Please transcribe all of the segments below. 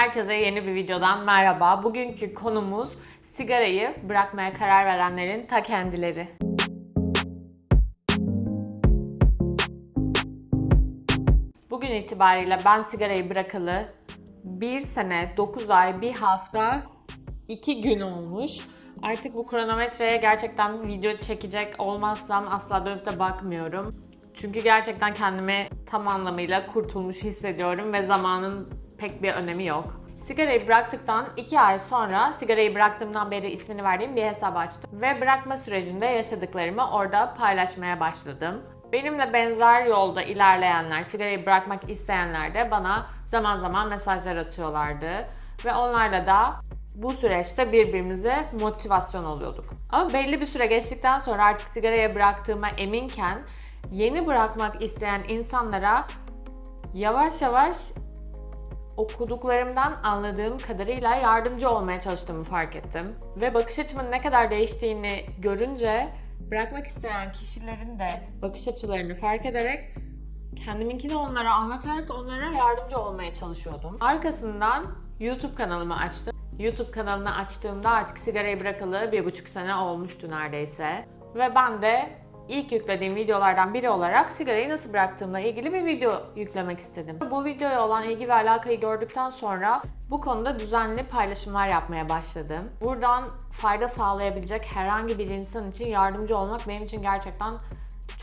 Herkese yeni bir videodan merhaba. Bugünkü konumuz sigarayı bırakmaya karar verenlerin ta kendileri. Bugün itibariyle ben sigarayı bırakalı 1 sene, 9 ay, 1 hafta, 2 gün olmuş. Artık bu kronometreye gerçekten video çekecek olmazsam asla dönüp de bakmıyorum. Çünkü gerçekten kendimi tam anlamıyla kurtulmuş hissediyorum ve zamanın pek bir önemi yok. Sigarayı bıraktıktan 2 ay sonra sigarayı bıraktığımdan beri ismini verdiğim bir hesap açtım. Ve bırakma sürecinde yaşadıklarımı orada paylaşmaya başladım. Benimle benzer yolda ilerleyenler, sigarayı bırakmak isteyenler de bana zaman zaman mesajlar atıyorlardı. Ve onlarla da bu süreçte birbirimize motivasyon oluyorduk. Ama belli bir süre geçtikten sonra artık sigaraya bıraktığıma eminken yeni bırakmak isteyen insanlara yavaş yavaş okuduklarımdan anladığım kadarıyla yardımcı olmaya çalıştığımı fark ettim. Ve bakış açımın ne kadar değiştiğini görünce bırakmak isteyen kişilerin de bakış açılarını fark ederek kendiminkini onlara anlatarak onlara yardımcı olmaya çalışıyordum. Arkasından YouTube kanalımı açtım. YouTube kanalını açtığımda artık sigarayı bırakalı bir buçuk sene olmuştu neredeyse. Ve ben de ilk yüklediğim videolardan biri olarak sigarayı nasıl bıraktığımla ilgili bir video yüklemek istedim. Bu videoya olan ilgi ve alakayı gördükten sonra bu konuda düzenli paylaşımlar yapmaya başladım. Buradan fayda sağlayabilecek herhangi bir insan için yardımcı olmak benim için gerçekten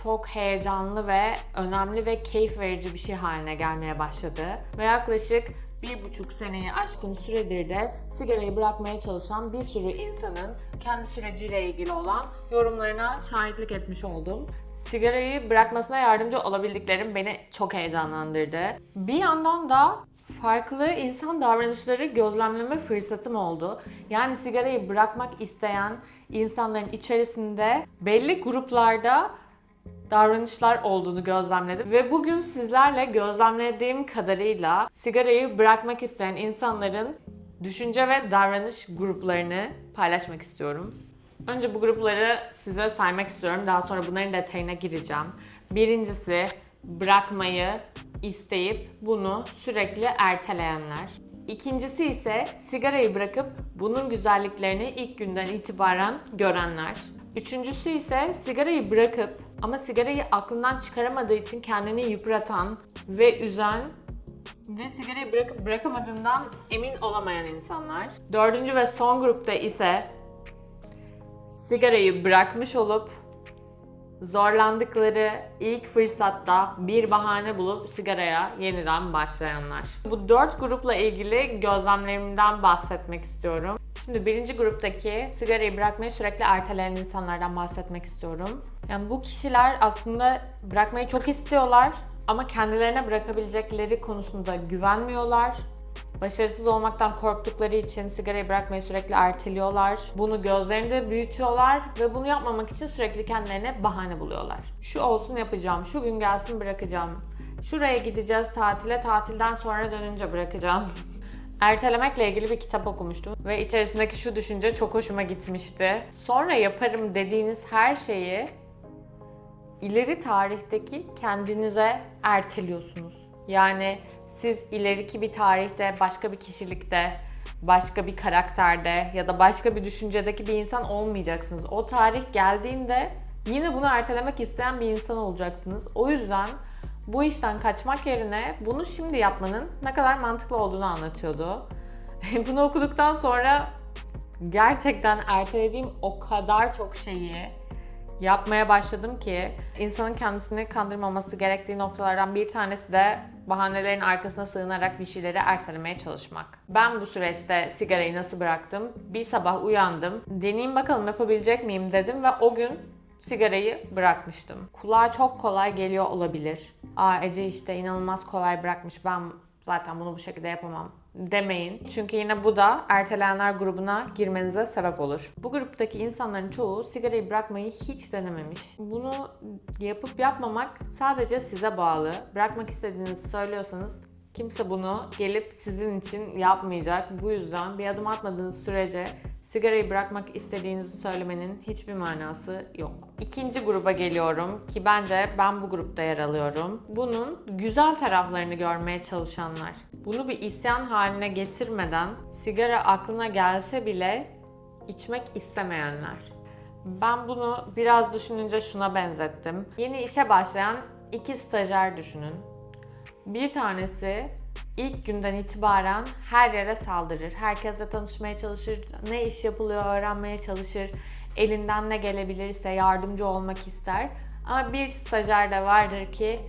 çok heyecanlı ve önemli ve keyif verici bir şey haline gelmeye başladı. Ve yaklaşık bir buçuk seneyi aşkın süredir de sigarayı bırakmaya çalışan bir sürü insanın kendi süreciyle ilgili olan yorumlarına şahitlik etmiş oldum. Sigarayı bırakmasına yardımcı olabildiklerim beni çok heyecanlandırdı. Bir yandan da farklı insan davranışları gözlemleme fırsatım oldu. Yani sigarayı bırakmak isteyen insanların içerisinde belli gruplarda davranışlar olduğunu gözlemledim ve bugün sizlerle gözlemlediğim kadarıyla sigarayı bırakmak isteyen insanların düşünce ve davranış gruplarını paylaşmak istiyorum. Önce bu grupları size saymak istiyorum. Daha sonra bunların detayına gireceğim. Birincisi bırakmayı isteyip bunu sürekli erteleyenler. İkincisi ise sigarayı bırakıp bunun güzelliklerini ilk günden itibaren görenler. Üçüncüsü ise sigarayı bırakıp ama sigarayı aklından çıkaramadığı için kendini yıpratan ve üzen ve sigarayı bırakıp bırakamadığından emin olamayan insanlar. Dördüncü ve son grupta ise sigarayı bırakmış olup zorlandıkları ilk fırsatta bir bahane bulup sigaraya yeniden başlayanlar. Bu dört grupla ilgili gözlemlerimden bahsetmek istiyorum. Şimdi birinci gruptaki sigarayı bırakmayı sürekli erteleyen insanlardan bahsetmek istiyorum. Yani bu kişiler aslında bırakmayı çok istiyorlar ama kendilerine bırakabilecekleri konusunda güvenmiyorlar. Başarısız olmaktan korktukları için sigarayı bırakmayı sürekli erteliyorlar. Bunu gözlerinde büyütüyorlar ve bunu yapmamak için sürekli kendilerine bahane buluyorlar. Şu olsun yapacağım, şu gün gelsin bırakacağım. Şuraya gideceğiz tatile, tatilden sonra dönünce bırakacağım. Ertelemekle ilgili bir kitap okumuştum ve içerisindeki şu düşünce çok hoşuma gitmişti. Sonra yaparım dediğiniz her şeyi ileri tarihteki kendinize erteliyorsunuz. Yani siz ileriki bir tarihte, başka bir kişilikte, başka bir karakterde ya da başka bir düşüncedeki bir insan olmayacaksınız. O tarih geldiğinde yine bunu ertelemek isteyen bir insan olacaksınız. O yüzden bu işten kaçmak yerine bunu şimdi yapmanın ne kadar mantıklı olduğunu anlatıyordu. bunu okuduktan sonra gerçekten ertelediğim o kadar çok şeyi yapmaya başladım ki insanın kendisini kandırmaması gerektiği noktalardan bir tanesi de bahanelerin arkasına sığınarak bir şeyleri ertelemeye çalışmak. Ben bu süreçte sigarayı nasıl bıraktım? Bir sabah uyandım. Deneyeyim bakalım yapabilecek miyim dedim ve o gün sigarayı bırakmıştım. Kulağa çok kolay geliyor olabilir. Aa Ece işte inanılmaz kolay bırakmış. Ben zaten bunu bu şekilde yapamam demeyin. Çünkü yine bu da erteleyenler grubuna girmenize sebep olur. Bu gruptaki insanların çoğu sigarayı bırakmayı hiç denememiş. Bunu yapıp yapmamak sadece size bağlı. Bırakmak istediğinizi söylüyorsanız kimse bunu gelip sizin için yapmayacak. Bu yüzden bir adım atmadığınız sürece sigarayı bırakmak istediğinizi söylemenin hiçbir manası yok. İkinci gruba geliyorum ki bence ben bu grupta yer alıyorum. Bunun güzel taraflarını görmeye çalışanlar. bunu bir isyan haline getirmeden sigara aklına gelse bile içmek istemeyenler. Ben bunu biraz düşününce şuna benzettim. Yeni işe başlayan iki stajyer düşünün. Bir tanesi ilk günden itibaren her yere saldırır. Herkesle tanışmaya çalışır, ne iş yapılıyor öğrenmeye çalışır. Elinden ne gelebilirse yardımcı olmak ister. Ama bir stajyer de vardır ki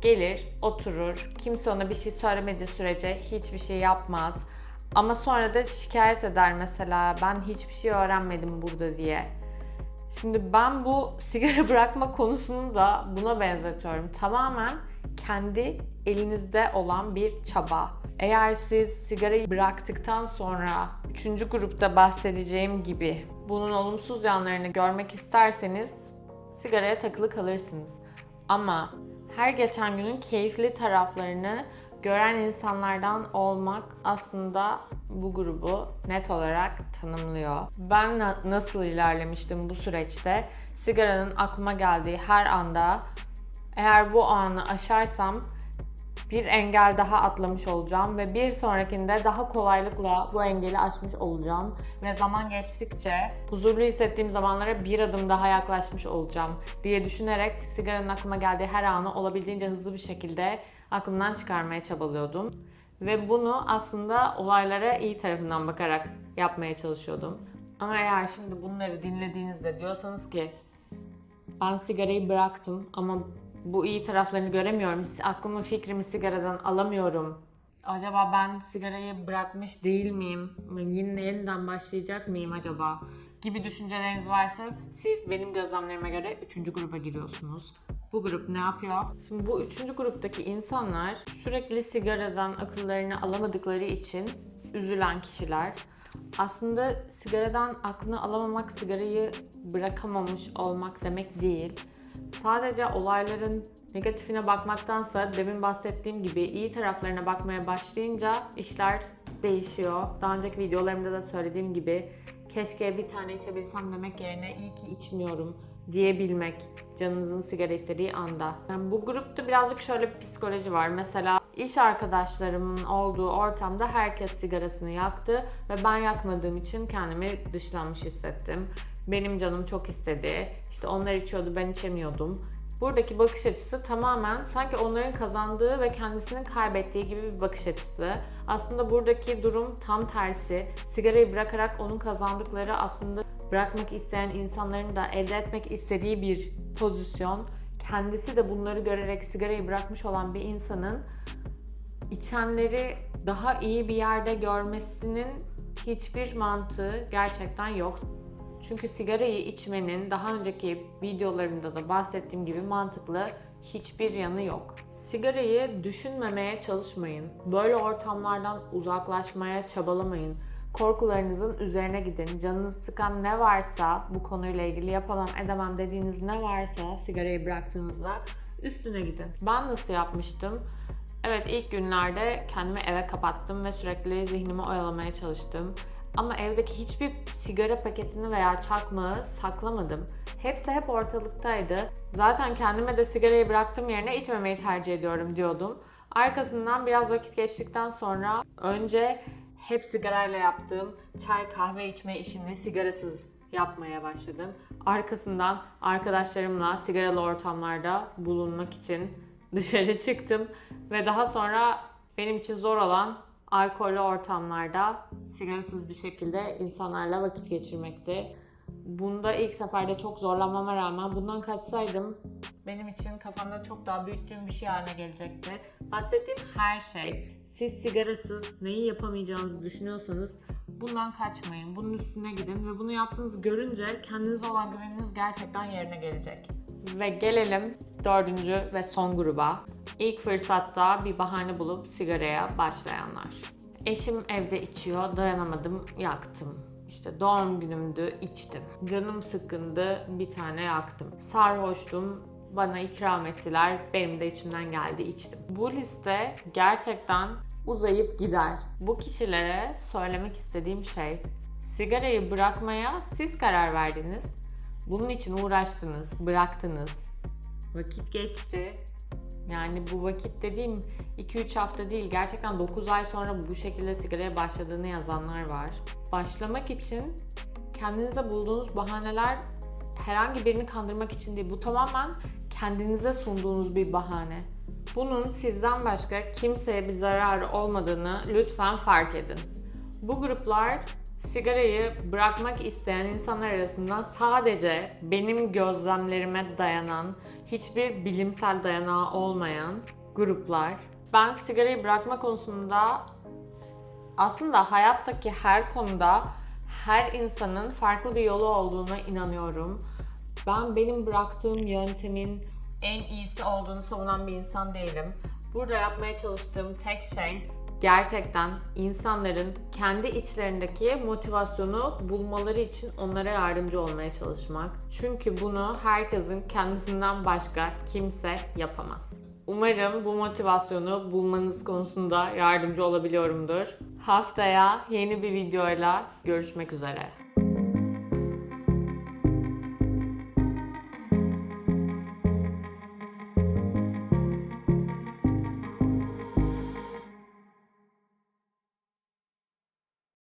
gelir, oturur. Kimse ona bir şey söylemediği sürece hiçbir şey yapmaz. Ama sonra da şikayet eder mesela ben hiçbir şey öğrenmedim burada diye. Şimdi ben bu sigara bırakma konusunu da buna benzetiyorum. Tamamen kendi elinizde olan bir çaba. Eğer siz sigarayı bıraktıktan sonra 3. grupta bahsedeceğim gibi bunun olumsuz yanlarını görmek isterseniz sigaraya takılı kalırsınız. Ama her geçen günün keyifli taraflarını gören insanlardan olmak aslında bu grubu net olarak tanımlıyor. Ben na- nasıl ilerlemiştim bu süreçte? Sigaranın aklıma geldiği her anda eğer bu anı aşarsam bir engel daha atlamış olacağım ve bir sonrakinde daha kolaylıkla bu engeli aşmış olacağım ve zaman geçtikçe huzurlu hissettiğim zamanlara bir adım daha yaklaşmış olacağım diye düşünerek sigaranın aklıma geldiği her anı olabildiğince hızlı bir şekilde aklımdan çıkarmaya çabalıyordum. Ve bunu aslında olaylara iyi tarafından bakarak yapmaya çalışıyordum. Ama eğer şimdi bunları dinlediğinizde diyorsanız ki ben sigarayı bıraktım ama bu iyi taraflarını göremiyorum. Aklımı fikrimi sigaradan alamıyorum. Acaba ben sigarayı bırakmış değil miyim? Yine yeniden başlayacak mıyım acaba? Gibi düşünceleriniz varsa siz benim gözlemlerime göre 3. gruba giriyorsunuz. Bu grup ne yapıyor? Şimdi bu üçüncü gruptaki insanlar sürekli sigaradan akıllarını alamadıkları için üzülen kişiler. Aslında sigaradan aklını alamamak, sigarayı bırakamamış olmak demek değil. Sadece olayların negatifine bakmaktansa demin bahsettiğim gibi iyi taraflarına bakmaya başlayınca işler değişiyor. Daha önceki videolarımda da söylediğim gibi keşke bir tane içebilsem demek yerine iyi ki içmiyorum diyebilmek canınızın sigara istediği anda. Yani bu grupta birazcık şöyle bir psikoloji var. Mesela iş arkadaşlarımın olduğu ortamda herkes sigarasını yaktı ve ben yakmadığım için kendimi dışlanmış hissettim. Benim canım çok istedi. İşte onlar içiyordu ben içemiyordum. Buradaki bakış açısı tamamen sanki onların kazandığı ve kendisinin kaybettiği gibi bir bakış açısı. Aslında buradaki durum tam tersi. Sigarayı bırakarak onun kazandıkları aslında bırakmak isteyen insanların da elde etmek istediği bir pozisyon. Kendisi de bunları görerek sigarayı bırakmış olan bir insanın içenleri daha iyi bir yerde görmesinin hiçbir mantığı gerçekten yok. Çünkü sigarayı içmenin daha önceki videolarımda da bahsettiğim gibi mantıklı hiçbir yanı yok. Sigarayı düşünmemeye çalışmayın. Böyle ortamlardan uzaklaşmaya çabalamayın. Korkularınızın üzerine gidin. Canınız sıkan ne varsa bu konuyla ilgili yapamam edemem dediğiniz ne varsa sigarayı bıraktığınızda üstüne gidin. Ben nasıl yapmıştım? Evet ilk günlerde kendimi eve kapattım ve sürekli zihnimi oyalamaya çalıştım. Ama evdeki hiçbir sigara paketini veya çakmağı saklamadım. Hepsi hep ortalıktaydı. Zaten kendime de sigarayı bıraktım yerine içmemeyi tercih ediyorum diyordum. Arkasından biraz vakit geçtikten sonra önce hep sigarayla yaptığım çay kahve içme işini sigarasız yapmaya başladım. Arkasından arkadaşlarımla sigaralı ortamlarda bulunmak için dışarı çıktım ve daha sonra benim için zor olan alkollü ortamlarda sigarasız bir şekilde insanlarla vakit geçirmekti. Bunda ilk seferde çok zorlanmama rağmen bundan kaçsaydım benim için kafamda çok daha büyüttüğüm bir şey haline gelecekti. Bahsettiğim her şey siz sigarasız neyi yapamayacağınızı düşünüyorsanız bundan kaçmayın. Bunun üstüne gidin ve bunu yaptığınızı görünce kendinize olan güveniniz gerçekten yerine gelecek. Ve gelelim dördüncü ve son gruba. İlk fırsatta bir bahane bulup sigaraya başlayanlar. Eşim evde içiyor, dayanamadım, yaktım. İşte doğum günümdü, içtim. Canım sıkkındı, bir tane yaktım. Sarhoştum, bana ikram ettiler, benim de içimden geldi, içtim. Bu liste gerçekten uzayıp gider. Bu kişilere söylemek istediğim şey, sigarayı bırakmaya siz karar verdiniz. Bunun için uğraştınız, bıraktınız. Vakit geçti. Yani bu vakit dediğim 2-3 hafta değil gerçekten 9 ay sonra bu şekilde sigaraya başladığını yazanlar var. Başlamak için kendinize bulduğunuz bahaneler herhangi birini kandırmak için değil. Bu tamamen kendinize sunduğunuz bir bahane. Bunun sizden başka kimseye bir zararı olmadığını lütfen fark edin. Bu gruplar sigarayı bırakmak isteyen insanlar arasında sadece benim gözlemlerime dayanan, hiçbir bilimsel dayanağı olmayan gruplar. Ben sigarayı bırakma konusunda aslında hayattaki her konuda her insanın farklı bir yolu olduğuna inanıyorum. Ben benim bıraktığım yöntemin en iyisi olduğunu savunan bir insan değilim. Burada yapmaya çalıştığım tek şey gerçekten insanların kendi içlerindeki motivasyonu bulmaları için onlara yardımcı olmaya çalışmak. Çünkü bunu herkesin kendisinden başka kimse yapamaz. Umarım bu motivasyonu bulmanız konusunda yardımcı olabiliyorumdur. Haftaya yeni bir videoyla görüşmek üzere.